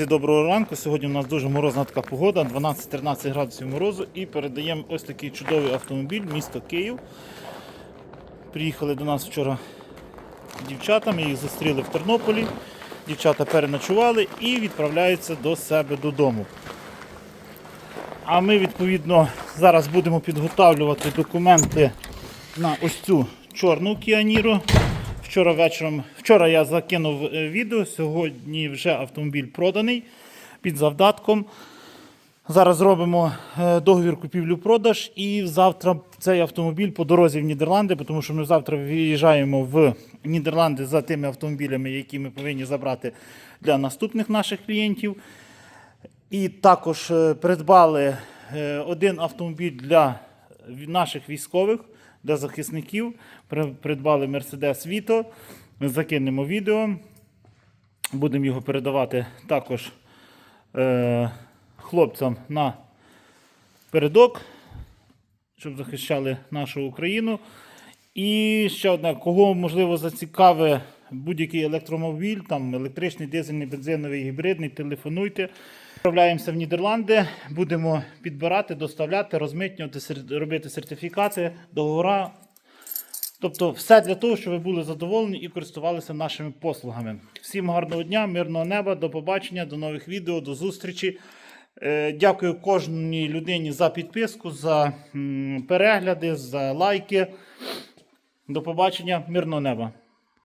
Доброго ранку. Сьогодні у нас дуже морозна така погода, 12-13 градусів морозу. І передаємо ось такий чудовий автомобіль, місто Київ. Приїхали до нас вчора дівчата, ми їх зустріли в Тернополі. Дівчата переночували і відправляються до себе додому. А ми, відповідно, зараз будемо підготовлювати документи на ось цю чорну Кіаніру. Вчора вечором, вчора я закинув е, відео, сьогодні вже автомобіль проданий під завдатком. Зараз робимо е, договір купівлю-продаж і завтра цей автомобіль по дорозі в Нідерланди, тому що ми завтра виїжджаємо в Нідерланди за тими автомобілями, які ми повинні забрати для наступних наших клієнтів. І також е, придбали один автомобіль для наших військових, для захисників. Придбали Mercedes Vito. Закинемо відео. Будемо його передавати також е, хлопцям на передок, щоб захищали нашу Україну. І ще одне, кого можливо зацікавить будь-який електромобіль, там електричний, дизельний, бензиновий, гібридний, телефонуйте. Відправляємося в Нідерланди, будемо підбирати, доставляти, розмитнювати, робити сертифікати, договора. Тобто все для того, щоб ви були задоволені і користувалися нашими послугами. Всім гарного дня, мирного неба, до побачення, до нових відео, до зустрічі. Е, Дякую кожній людині за підписку, за перегляди, за лайки. До побачення, мирного неба.